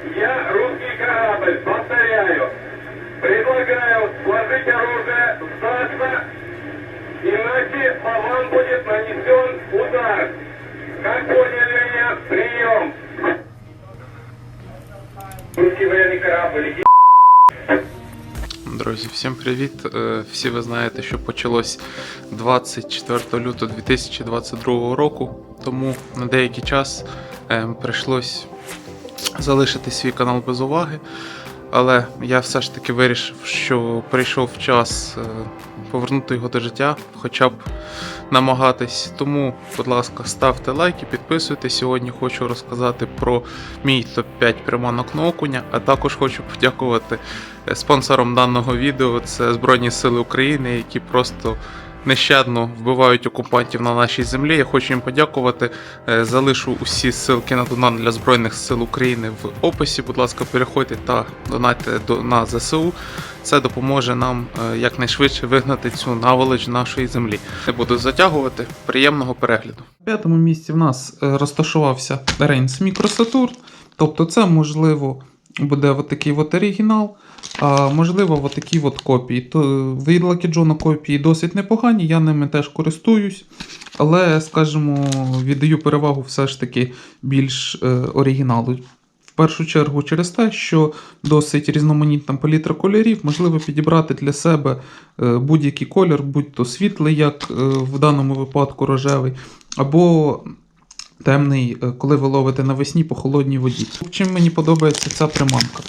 Я русский корабль, повторяю. Предлагаю сложить оружие сдаться, иначе по вам будет нанесен удар. Как поняли меня? Прием. Русский военный корабль, иди Друзі, всім привіт! Е, Всі ви знаєте, що почалось 24 лютого 2022 року, тому на деякий час е, прийшлось залишити свій канал без уваги. Але я все ж таки вирішив, що прийшов час е, повернути його до життя, хоча б намагатись. Тому, будь ласка, ставте лайки, підписуйтесь. Сьогодні хочу розказати про мій топ-5 приманок на окуня, а також хочу подякувати е, спонсором даного відео. Це Збройні Сили України, які просто нещадно вбивають окупантів на нашій землі. Я хочу їм подякувати. Е, Залишу усі ссылки на донат для Збройних сил України в описі. Будь ласка, переходьте та донатьте до на ЗСУ. Це допоможе нам е, якнайшвидше вигнати цю наволоч нашої землі. Не буду затягувати. Приємного перегляду. На п'ятому місці в нас е, розташувався Рейнс Мікросатурн. Тобто, це можливо буде от такий от оригінал. А можливо, от такі от копії. То від Lucky John копії досить непогані, я ними теж користуюсь. Але, скажімо, віддаю перевагу все ж таки більш е, оригіналу. В першу чергу через те, що досить різноманітна палітра кольорів, можливо підібрати для себе е, будь-який колір, будь то світлий, як е, в даному випадку рожевий, або темний, е, коли ви ловите навесні по холодній воді. Чим мені подобається ця приманка?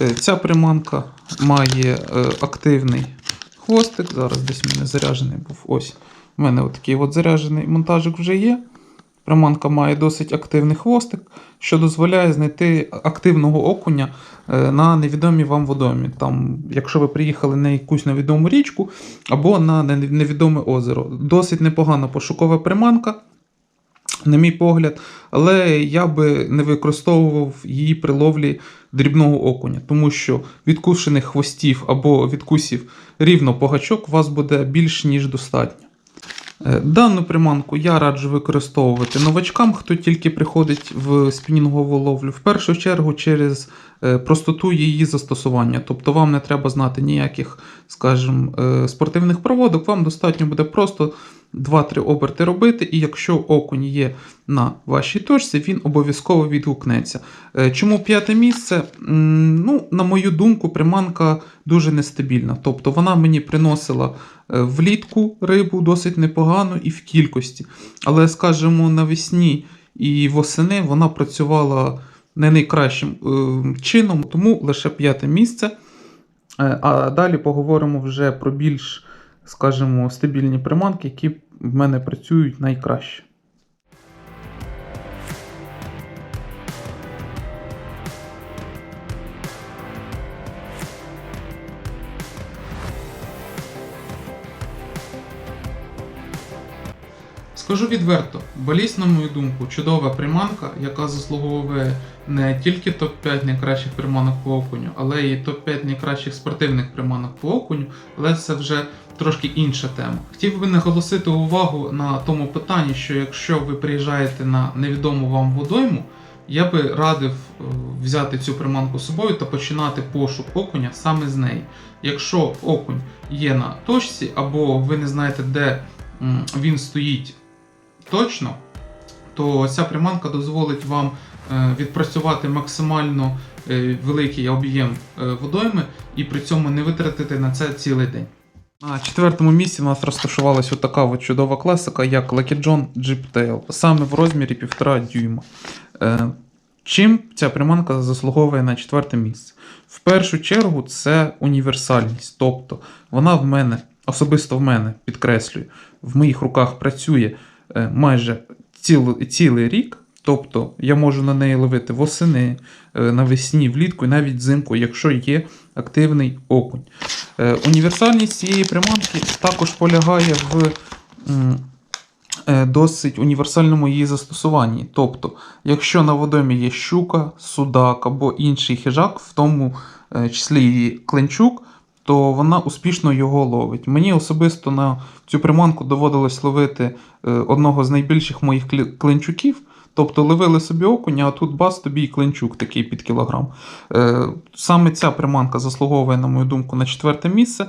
Е, Ця приманка має е, активний хвостик. Зараз десь в мене заряджений був. Ось. У мене отакий от заряджений монтажик вже є. Приманка має досить активний хвостик, що дозволяє знайти активного окуня е, на невідомій вам водомі. Там, якщо ви приїхали на якусь невідому річку або на невідоме озеро. Досить непогана пошукова приманка на мій погляд, але я би не використовував її при ловлі дрібного окуня, тому що відкушених хвостів або відкусів рівно погачок у вас буде більш ніж достатньо. Е, Дану приманку я раджу використовувати новачкам, хто тільки приходить в спінінгову ловлю. В першу чергу через простоту її застосування. Тобто вам не треба знати ніяких, скажімо, е, спортивних проводок, вам достатньо буде просто 2-3 оберти робити, і якщо окунь є на вашій точці, він обов'язково відгукнеться. Е, Чому п'яте місце? Ну, на мою думку, приманка дуже нестабільна. Тобто вона мені приносила е, влітку рибу досить непогано і в кількості. Але, скажімо, навесні і восени вона працювала не найкращим е, чином, тому лише п'яте місце. Е, А далі поговоримо вже про більш, скажімо, стабільні приманки, які в мене працюють найкраще. Скажу відверто, баліст, на мою думку, чудова приманка, яка заслуговує не тільки топ-5 найкращих приманок по окуню, але й топ-5 найкращих спортивних приманок по окуню, але це вже трошки інша тема. Хотів би наголосити увагу на тому питанні, що якщо ви приїжджаєте на невідому вам водойму, я би радив е, взяти цю приманку з собою та починати пошук окуня саме з неї. Якщо окунь є на точці, або ви не знаєте, де він стоїть точно, то ця приманка дозволить вам відпрацювати максимально е, великий об'єм е, водойми і при цьому не витратити на це цілий день. На четвертому місці у нас розташувалась така от чудова класика, як Lucky John Jeep Tail, саме в розмірі 1,5 дюйма. Е, Чим ця приманка заслуговує на четверте місце? В першу чергу це універсальність. Тобто вона в мене, особисто в мене, підкреслюю, в моїх руках працює е, майже ціл, цілий рік. Тобто я можу на неї ловити восени, е, навесні, влітку і навіть взимку, якщо є активний окунь. Е, Універсальність цієї приманки також полягає в е, досить універсальному її застосуванні. Тобто, якщо на водомі є щука, судак або інший хижак, в тому числі і кленчук, то вона успішно його ловить. Мені особисто на цю приманку доводилось ловити одного з найбільших моїх кленчуків. Тобто ловили собі окуня, а тут бас тобі і клинчук такий під кілограм. Е, саме ця приманка заслуговує, на мою думку, на четверте місце,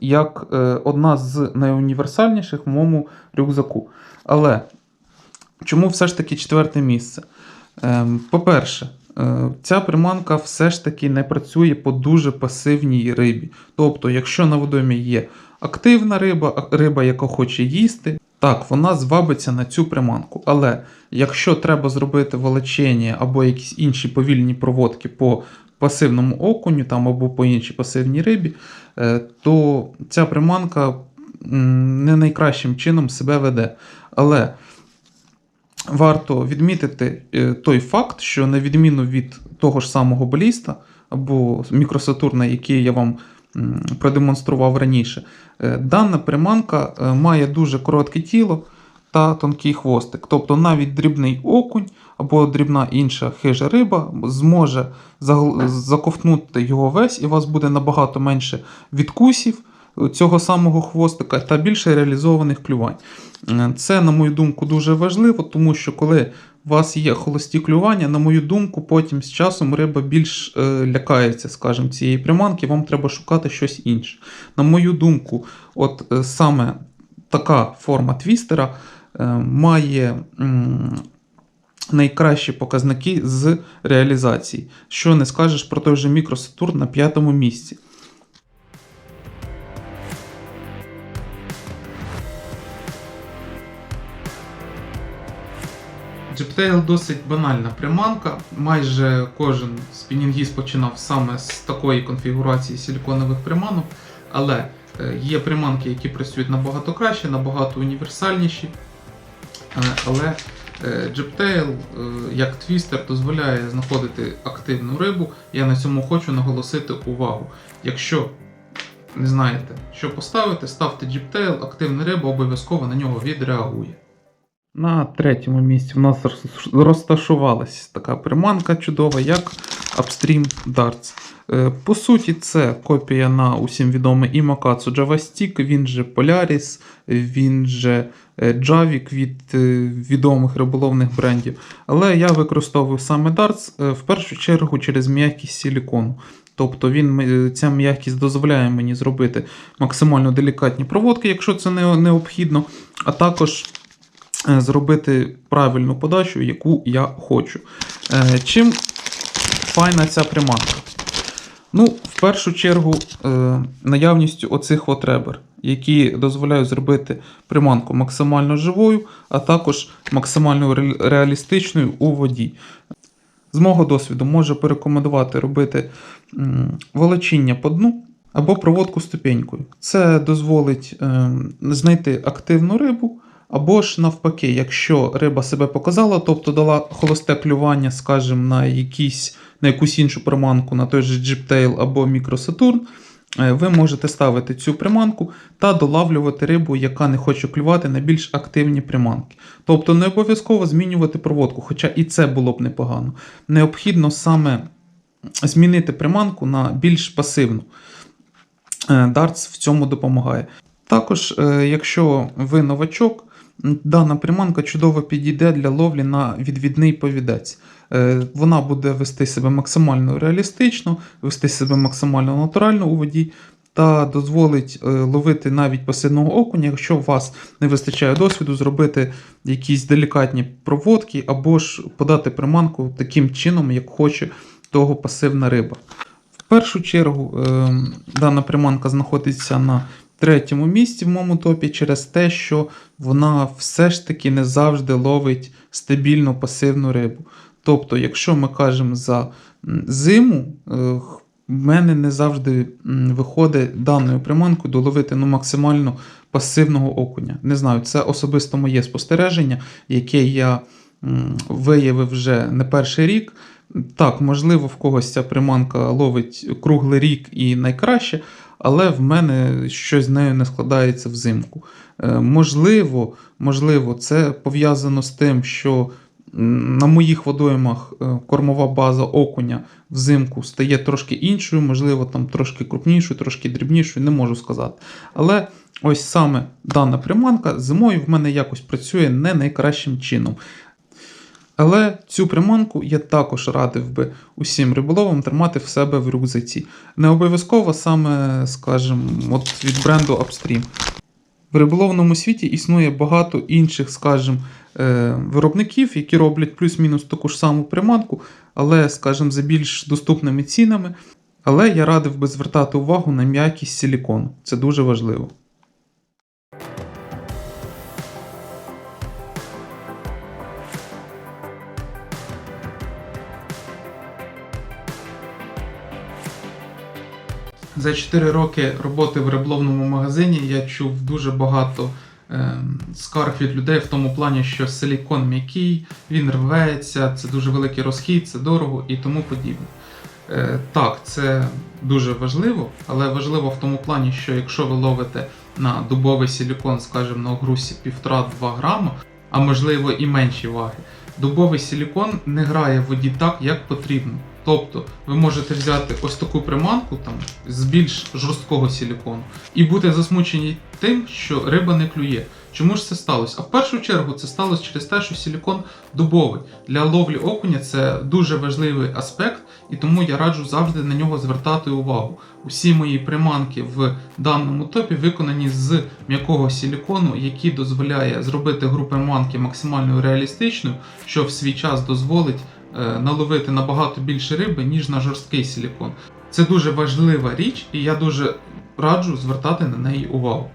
як е, одна з найуніверсальніших в моєму рюкзаку. Але чому все ж таки четверте місце? Ем, По-перше, ця приманка все ж таки не працює по дуже пасивній рибі. Тобто, якщо на водоймі є активна риба, риба, яка хоче їсти, так, вона звабиться на цю приманку. Але якщо треба зробити волочення або якісь інші повільні проводки по пасивному окуню там, або по іншій пасивній рибі, е, то ця приманка не найкращим чином себе веде. Але варто відмітити е, той факт, що на відміну від того ж самого баліста або мікросатурна, який я вам продемонстрував раніше, е, дана приманка е, має дуже коротке тіло та тонкий хвостик. Тобто навіть дрібний окунь або дрібна інша хижа риба зможе заковтнути його весь, і у вас буде набагато менше відкусів цього самого хвостика та більше реалізованих клювань. Е, Це, на мою думку, дуже важливо, тому що коли у вас є холості клювання, на мою думку, потім з часом риба більш е, лякається, скажімо, цієї приманки, вам треба шукати щось інше. На мою думку, от е, саме така форма твістера має. Найкращі показники з реалізації. Що не скажеш про той же мікросатурн на п'ятому місці. Джептейл досить банальна приманка. Майже кожен спінінгіст починав саме з такої конфігурації силіконових приманок, але е, є приманки, які працюють набагато краще, набагато універсальніші. Е, Але е, Джептейл, як твістер, дозволяє знаходити активну рибу. Я на цьому хочу наголосити увагу. Якщо не знаєте, що поставити, ставте Джептейл, активна риба обов'язково на нього відреагує. На третьому місці в нас роз- розташувалась така приманка чудова, як Upstream Darts. Е, По суті, це копія на усім відомий Імакацу JavaStick, він же Polaris, він же е, Javik від е, відомих риболовних брендів. Але я використовую саме Darts е, в першу чергу через м'якість силікону. Тобто він, е, ця м'якість дозволяє мені зробити максимально делікатні проводки, якщо це не- необхідно, а також е, зробити правильну подачу, яку я хочу. Е, Чим файна ця приманка? Ну, в першу чергу, е, наявністю оцих от ребер, які дозволяють зробити приманку максимально живою, а також максимально реалістичною у воді. З мого досвіду можу порекомендувати робити волочіння по дну або проводку ступенькою. Це дозволить ем, знайти активну рибу, або ж навпаки, якщо риба себе показала, тобто дала холосте клювання, скажімо, на, якісь, на якусь іншу приманку, на той же Jeeptail або Microsatурн, е, ви можете ставити цю приманку та долавлювати рибу, яка не хоче клювати на більш активні приманки. Тобто не обов'язково змінювати проводку, хоча і це було б непогано. Необхідно саме змінити приманку на більш пасивну. Е, Darts в цьому допомагає. Також, е, якщо ви новачок, дана приманка чудово підійде для ловлі на відвідний повідець. Е, Вона буде вести себе максимально реалістично, вести себе максимально натурально у воді та дозволить е, ловити навіть пасивного окуня, якщо у вас не вистачає досвіду, зробити якісь делікатні проводки або ж подати приманку таким чином, як хоче того пасивна риба. В першу чергу е, дана приманка знаходиться на третьому місці в моєму топі через те, що вона все ж таки не завжди ловить стабільну пасивну рибу. Тобто, якщо ми кажемо за зиму, е, в мене не завжди виходить даною приманкою доловити ну, максимально пасивного окуня. Не знаю, це особисто моє спостереження, яке я виявив вже не перший рік. Так, можливо, в когось ця приманка ловить круглий рік і найкраще, але в мене щось з нею не складається взимку. Е, Можливо, можливо, це пов'язано з тим, що на моїх водоймах е, кормова база окуня взимку стає трошки іншою, можливо, там трошки крупнішою, трошки дрібнішою, не можу сказати. Але ось саме дана приманка зимою в мене якось працює не найкращим чином. Але цю приманку я також радив би усім риболовам тримати в себе в рюкзаці. Не обов'язково саме, скажімо, от від бренду Upstream. В риболовному світі існує багато інших, скажімо, е, виробників, які роблять плюс-мінус таку ж саму приманку, але, скажімо, за більш доступними цінами. Але я радив би звертати увагу на м'якість силікону. Це дуже важливо. За 4 роки роботи в риболовному магазині я чув дуже багато е, скарг від людей в тому плані, що силікон м'який, він рветься, це дуже великий розхід, це дорого і тому подібне. Е, так, це дуже важливо, але важливо в тому плані, що якщо ви ловите на дубовий силікон, скажімо, на огрузі 1,5-2 грама, а можливо і менші ваги, дубовий силікон не грає в воді так, як потрібно. Тобто ви можете взяти ось таку приманку там з більш жорсткого силікону і бути засмучені тим, що риба не клює. Чому ж це сталося? А в першу чергу це сталося через те, що силікон дубовий. Для ловлі окуня це дуже важливий аспект, і тому я раджу завжди на нього звертати увагу. Усі мої приманки в даному топі виконані з м'якого силікону, який дозволяє зробити гру приманки максимально реалістичною, що в свій час дозволить наловити набагато більше риби, ніж на жорсткий силікон. Це дуже важлива річ, і я дуже раджу звертати на неї увагу.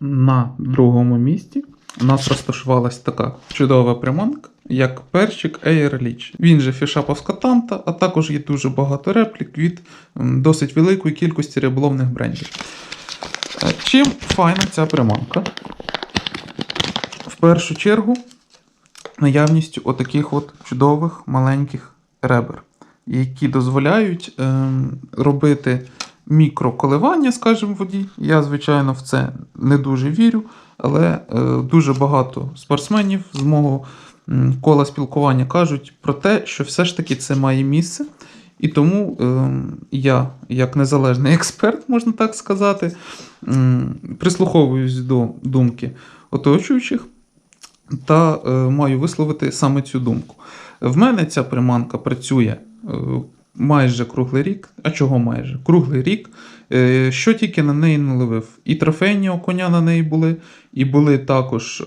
На другому місці у нас розташувалась така чудова приманка, як перчик Air Leech. Він же фішаповська танта, а також є дуже багато реплік від досить великої кількості риболовних брендів. Е, Чим файна ця приманка? В першу чергу, наявністю отаких от чудових маленьких ребер, які дозволяють ем, робити мікроколивання, скажімо, в воді. Я, звичайно, в це не дуже вірю, але е, дуже багато спортсменів з мого кола спілкування кажуть про те, що все ж таки це має місце. І тому ем, я, як незалежний експерт, можна так сказати, м, прислуховуюсь до думки оточуючих та е, маю висловити саме цю думку. В мене ця приманка працює е, майже круглий рік. А чого майже? Круглий рік. Е, що тільки на неї не. І трофейні окуня на неї були, і були також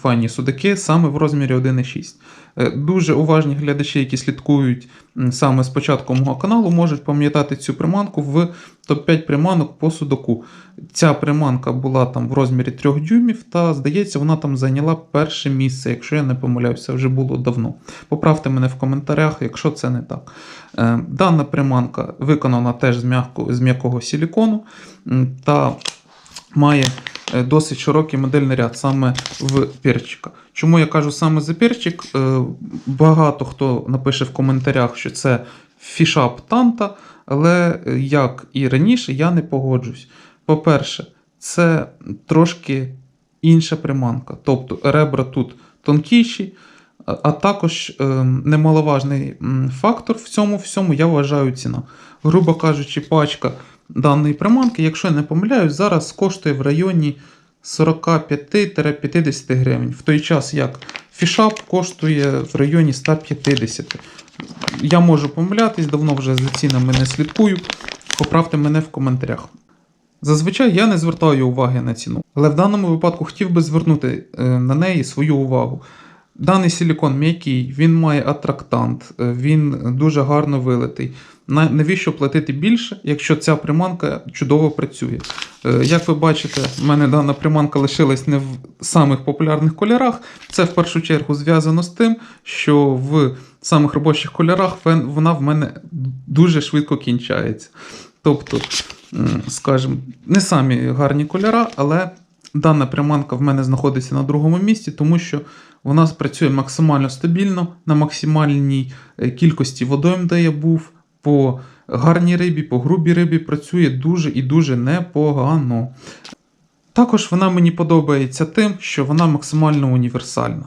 файні судаки саме в розмірі 1,6. Е, Дуже уважні глядачі, які слідкують саме з початку мого каналу, можуть пам'ятати цю приманку в топ-5 приманок по судаку. Ця приманка була там в розмірі 3 дюймів, та здається, вона там зайняла перше місце, якщо я не помиляюся, вже було давно. Поправте мене в коментарях, якщо це не так. Е, Дана приманка виконана теж з, м'якого силікону та має досить широкий модельний ряд саме в перчика. Чому я кажу саме за перчик? Е, Багато хто напише в коментарях, що це фішап танта, але е, як і раніше, я не погоджусь. По-перше, це трошки інша приманка. Тобто ребра тут тонкіші, а також е, немаловажний фактор в цьому всьому, я вважаю ціна. Грубо кажучи, пачка даної приманки, якщо я не помиляюсь, зараз коштує в районі 45-50 гривень. В той час як фішап коштує в районі 150. Я можу помилятись, давно вже за цінами не слідкую. Поправте мене в коментарях. Зазвичай я не звертаю уваги на ціну, але в даному випадку хотів би звернути е, на неї свою увагу. Даний силікон м'який, він має атрактант, е, він дуже гарно вилитий. Навіщо платити більше, якщо ця приманка чудово працює? Е, Як ви бачите, в мене дана приманка лишилась не в самих популярних кольорах. Це в першу чергу зв'язано з тим, що в самих робочих кольорах вона в мене дуже швидко кінчається. Тобто, скажімо, не самі гарні кольора, але дана приманка в мене знаходиться на другому місці, тому що вона працює максимально стабільно на максимальній е, кількості водойм, де я був. По гарній рибі, по грубій рибі працює дуже і дуже непогано. Також вона мені подобається тим, що вона максимально універсальна.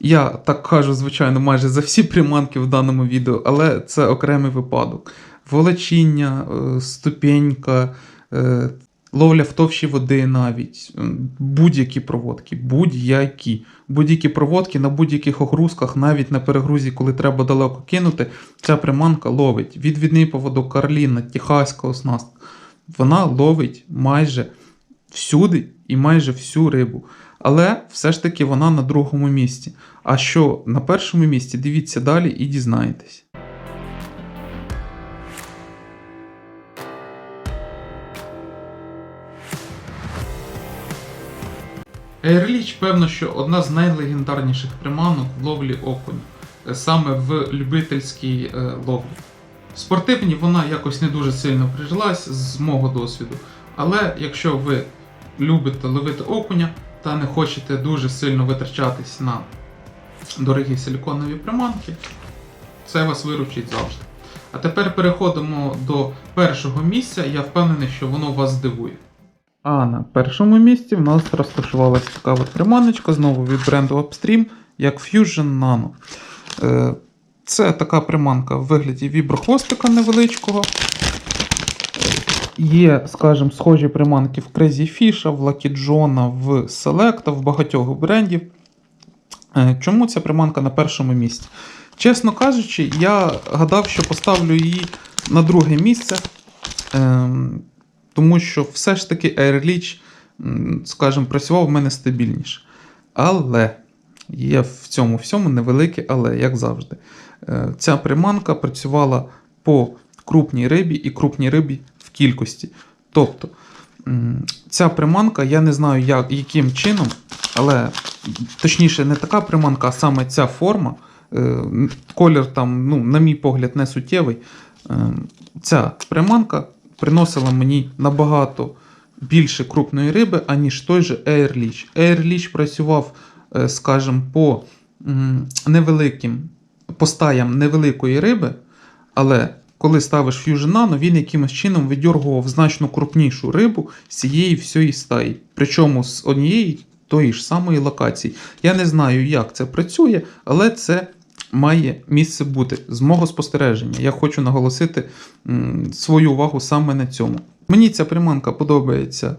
Я так кажу, звичайно, майже за всі приманки в даному відео, але це окремий випадок. Волочіння, е, ступенька, е, ловля в товщі води навіть, будь-які проводки, будь-які. Будь-які проводки на будь-яких огрузках, навіть на перегрузі, коли треба далеко кинути, ця приманка ловить. Відвідний поводок Карліна, Техаська оснастка. Вона ловить майже всюди і майже всю рибу. Але все ж таки вона на другому місці. А що на першому місці, дивіться далі і дізнаєтесь. Ейрліч, певно, що одна з найлегендарніших приманок ловлі окуню, е, саме в любительській е, ловлі. В спортивній вона якось не дуже сильно прижилась з мого досвіду. Але якщо ви любите ловити окуня та не хочете дуже сильно витрачатись на дорогі силіконові приманки, це вас виручить завжди. А тепер переходимо до першого місця. Я впевнений, що воно вас здивує. А на першому місці в нас розташувалася така от приманочка знову від бренду Upstream, як Fusion Nano. Е, Це така приманка в вигляді віброхвостика невеличкого. Є, скажімо, схожі приманки в Crazy Fish, в Lucky John, в Select, в багатьох брендів. Е, Чому ця приманка на першому місці? Чесно кажучи, я гадав, що поставлю її на друге місце. Тому що все ж таки Air Leech, м, скажімо, працював в мене стабільніше. Але є в цьому всьому невелике, але, як завжди. Е, Ця приманка працювала по крупній рибі і крупній рибі в кількості. Тобто, ця приманка, я не знаю, як, яким чином, але точніше, не така приманка, а саме ця форма. е, Колір там, ну, на мій погляд, не суттєвий. Е, Ця приманка приносила мені набагато більше крупної риби, аніж той же Air Leech. Працював, е, скажімо, по невеликим по стаям невеликої риби, але коли ставиш Fusion він якимось чином видьоргував значно крупнішу рибу з цієї всієї стаї. Причому з однієї тої ж самої локації. Я не знаю, як це працює, але це має місце бути з мого спостереження. Я хочу наголосити свою увагу саме на цьому. Мені ця приманка подобається,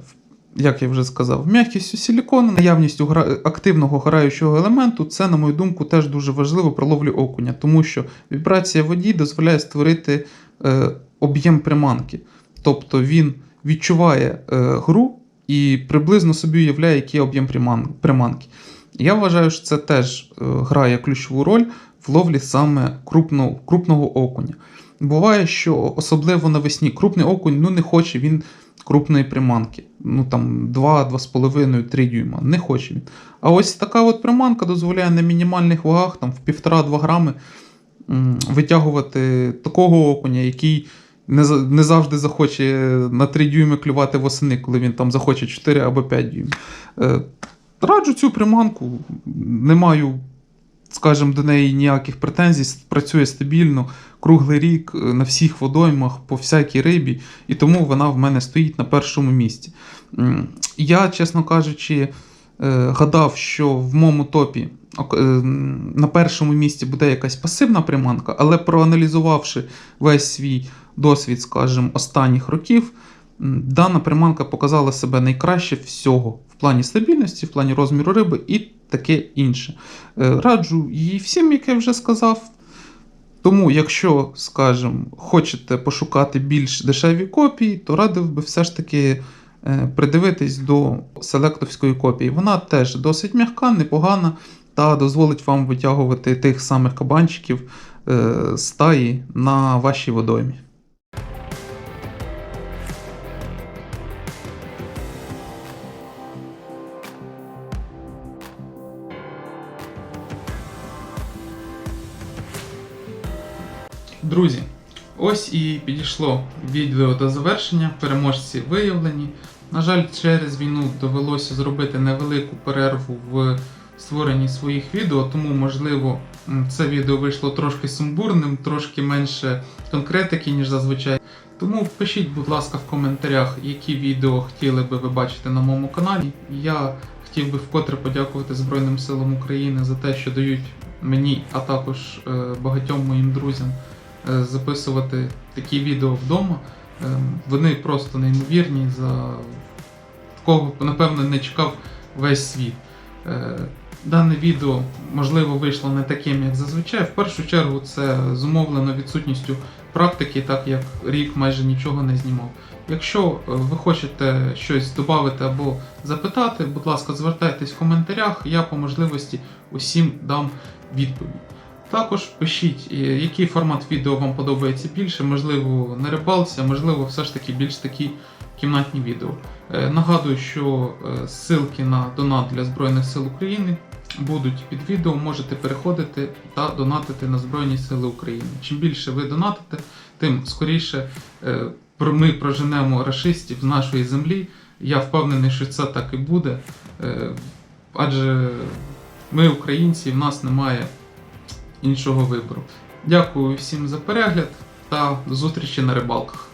як я вже сказав, м'якістю силікону, наявністю гра... активного граючого елементу. Це, на мою думку, теж дуже важливо при ловлі окуня, тому що вібрація воді дозволяє створити е, об'єм приманки. Тобто він відчуває е, гру і приблизно собі уявляє, який об'єм приман- приманки. Я вважаю, що це теж е, грає ключову роль в ловлі саме крупного, крупного окуня. Буває, що особливо навесні крупний окунь ну, не хоче він крупної приманки. Ну там 2-2,5-3 дюйма. Не хоче він. А ось така от приманка дозволяє на мінімальних вагах, там в 1,5-2 грами, витягувати такого окуня, який не, завжди захоче на 3 дюйми клювати восени, коли він там захоче 4 або 5 дюймів. Е, Раджу цю приманку, не маю, скажімо, до неї ніяких претензій, працює стабільно, круглий рік е, на всіх водоймах, по всякій рибі, і тому вона в мене стоїть на першому місці. Я, чесно кажучи, е, гадав, що в моєму топі е, на першому місці буде якась пасивна приманка, але проаналізувавши весь свій досвід, скажімо, останніх років, дана приманка показала себе найкраще всього в плані стабільності, в плані розміру риби і таке інше. Е, Раджу її всім, як я вже сказав. Тому, якщо, скажімо, хочете пошукати більш дешеві копії, то радив би все ж таки е, придивитись до селектовської копії. Вона теж досить м'яка, непогана та дозволить вам витягувати тих самих кабанчиків е, стаї на вашій водоймі. Друзі, ось і підійшло відео до завершення. Переможці виявлені. На жаль, через війну довелося зробити невелику перерву в створенні своїх відео, тому, можливо, це відео вийшло трошки сумбурним, трошки менше конкретики, ніж зазвичай. Тому пишіть, будь ласка, в коментарях, які відео хотіли би ви бачити на моєму каналі. Я хотів би вкотре подякувати Збройним силам України за те, що дають мені, а також е, багатьом моїм друзям записувати такі відео вдома. Вони просто неймовірні. За такого, напевно, не чекав весь світ. Е, Дане відео, можливо, вийшло не таким, як зазвичай. В першу чергу це зумовлено відсутністю практики, так як рік майже нічого не знімав. Якщо е, ви хочете щось додати або запитати, будь ласка, звертайтесь в коментарях, я по можливості усім дам відповідь. Також пишіть, е, який формат відео вам подобається більше, можливо, на рибалці, а можливо, все ж таки більш такі кімнатні відео. Е, Нагадую, що е, ссылки на донат для Збройних сил України будуть під відео. Можете переходити та донатити на Збройні Сили України. Чим більше ви донатите, тим скоріше ми проженемо рашистів з нашої землі. Я впевнений, що це так і буде. Адже ми українці, в нас немає іншого вибору. Дякую всім за перегляд та до зустрічі на рибалках.